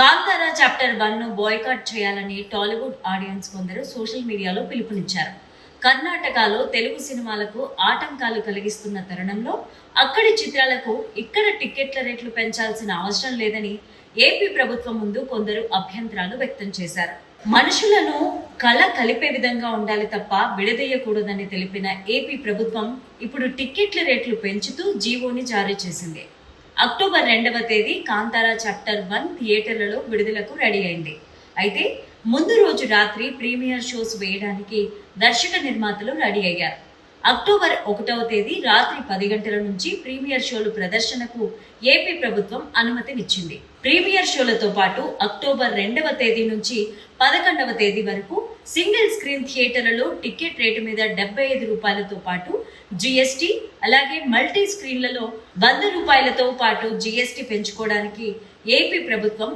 Kantara chapter వన్ను boycott చేయాలని Tollywood audience కొందరు social మీడియాలో పిలుపునిచ్చారు. కర్ణాటకలో తెలుగు సినిమాలకు ఆటంకాలు కలిగిస్తున్న తరుణంలో అక్కడి చిత్రాలకు ఇక్కడ టిక్కెట్ల రేట్లు పెంచాల్సిన అవసరం లేదని ఏపీ ప్రభుత్వం ముందు కొందరు అభ్యంతరాలు వ్యక్తం చేశారు. మనుషులను కళ కలిపే విధంగా ఉండాలి తప్ప విడదీయకూడదని తెలిపిన ఏపీ ప్రభుత్వం ఇప్పుడు టిక్కెట్ల రేట్లు పెంచుతూ జీవోని జారీ చేసింది. అక్టోబర్ రెండవ తేదీ కాంతారా చాప్టర్ వన్ థియేటర్లలో విడుదలకు రెడీ అయింది. అయితే ముందు రోజు రాత్రి ప్రీమియర్ షోస్ వేయడానికి దర్శక నిర్మాతలు రెడీ అయ్యారు. అక్టోబర్ ఒకటవ తేదీ రాత్రి పది గంటల నుంచి ప్రీమియర్ షోలు ప్రదర్శనకు ఏపీ ప్రభుత్వం అనుమతినిచ్చింది. ప్రీమియర్ షోలతో పాటు అక్టోబర్ రెండవ తేదీ నుంచి పదకొండవ తేదీ వరకు సింగిల్ స్క్రీన్ థియేటర్లలో టికెట్ రేటు మీద డెబ్బై ఐదు రూపాయలతో పాటు జిఎస్టి అలాగే మల్టీ స్క్రీన్లలో వంద రూపాయలతో పాటు జిఎస్టి పెంచుకోవడానికి ఏపీ ప్రభుత్వం